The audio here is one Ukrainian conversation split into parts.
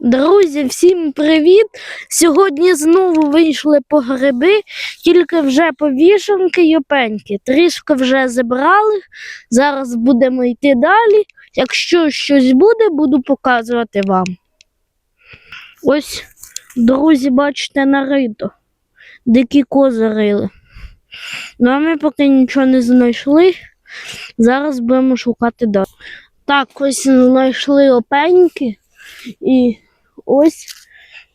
Друзі, всім привіт! Сьогодні знову вийшли по гриби, тільки вже по вішанки й опеньки. Трішки вже зібрали. Зараз будемо йти далі. Якщо щось буде, буду показувати вам. Ось, друзі, бачите, нарито. Дикі кози рили. Ну, а ми поки нічого не знайшли. Зараз будемо шукати далі. Так, ось знайшли опеньки. І ось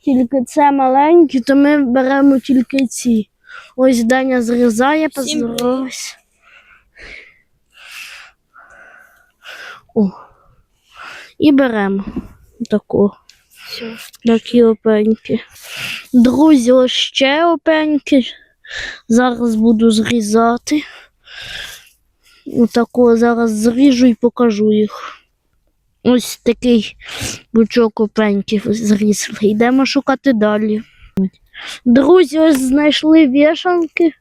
тільки це маленькі, то ми беремо тільки ці. Ось Даня зрізає, поздоровайся. О. І беремо таку. Все. Такі опеньки. Друзі, ось ще опеньки. Зараз буду зрізати. Отако зараз зріжу і покажу їх. Ось такий бучок опеньків зрізали. Йдемо шукати далі. Друзі, ось знайшли вішанки.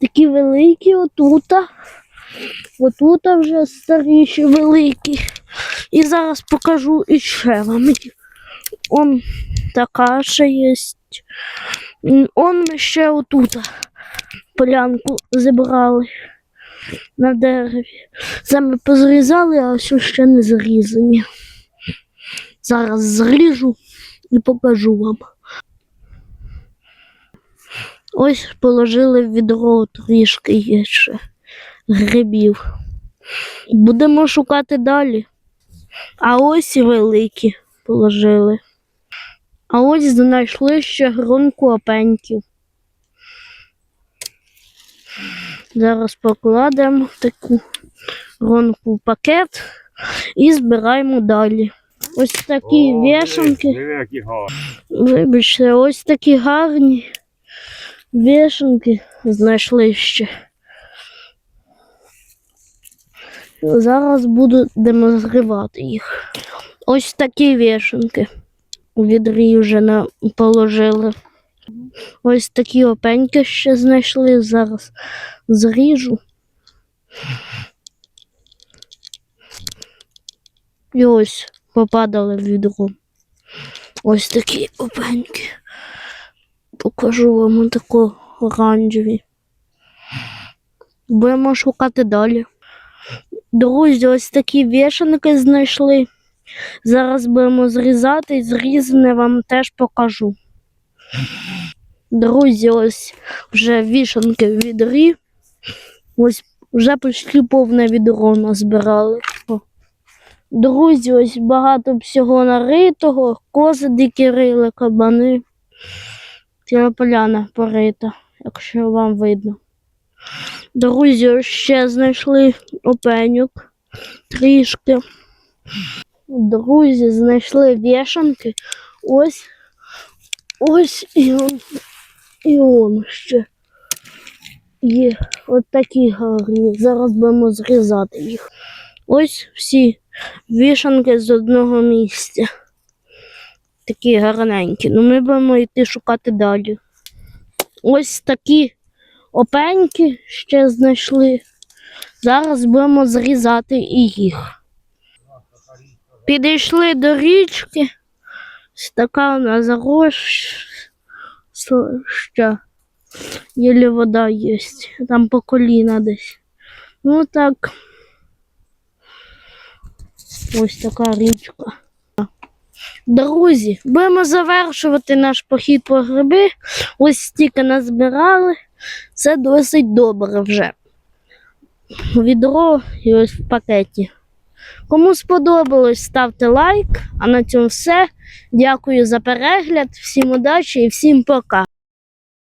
Такі великі отута. Отута вже старіші великі. І зараз покажу іще вам. Он така ще є. Он ми ще отут полянку зібрали на дереві. Ми позрізали, а що ще не зрізані. Зараз зріжу і покажу вам. Ось положили в відро трішки є ще грибів. Будемо шукати далі. А ось і великі положили. А ось знайшли ще гронку опеньків. Зараз покладемо таку гронку в пакет і збираємо далі. Ось такі О, вішанки. Вибачте, ось такі гарні вішанки знайшли ще. Зараз будемо зривати їх. Ось такі вішанки. У відрі вже на... положили. Ось такі опеньки ще знайшли. Зараз зріжу. І ось попадали в відро. Ось такі опеньки. Покажу вам тако оранжеві. Будемо шукати далі. Друзі, ось такі вішанки знайшли. Зараз будемо зрізати і зрізане вам теж покажу. Друзі, ось вже вішанки в відрі. Ось вже почти повне відро назбирали. Друзі, ось багато всього наритого, кози дикі рили, кабани. Ціла поляна порита, якщо вам видно. Друзі, ще знайшли опеньок трішки. Друзі, знайшли вішанки. Ось ось і і он ще є. От такі гарні. Зараз будемо зрізати їх. Ось всі вішанки з одного місця. Такі гарненькі. Ну ми будемо йти шукати далі. Ось такі опеньки ще знайшли. Зараз будемо зрізати і їх. Підійшли до річки. Ось така у нас зароща. Єлі вода є. Там по коліна десь. Ну так. Ось така річка. Друзі, будемо завершувати наш похід по гриби. Ось стільки назбирали. Це досить добре вже. Відро і ось в пакеті. Кому сподобалось, ставте лайк. А на цьому все. Дякую за перегляд. Всім удачі і всім пока.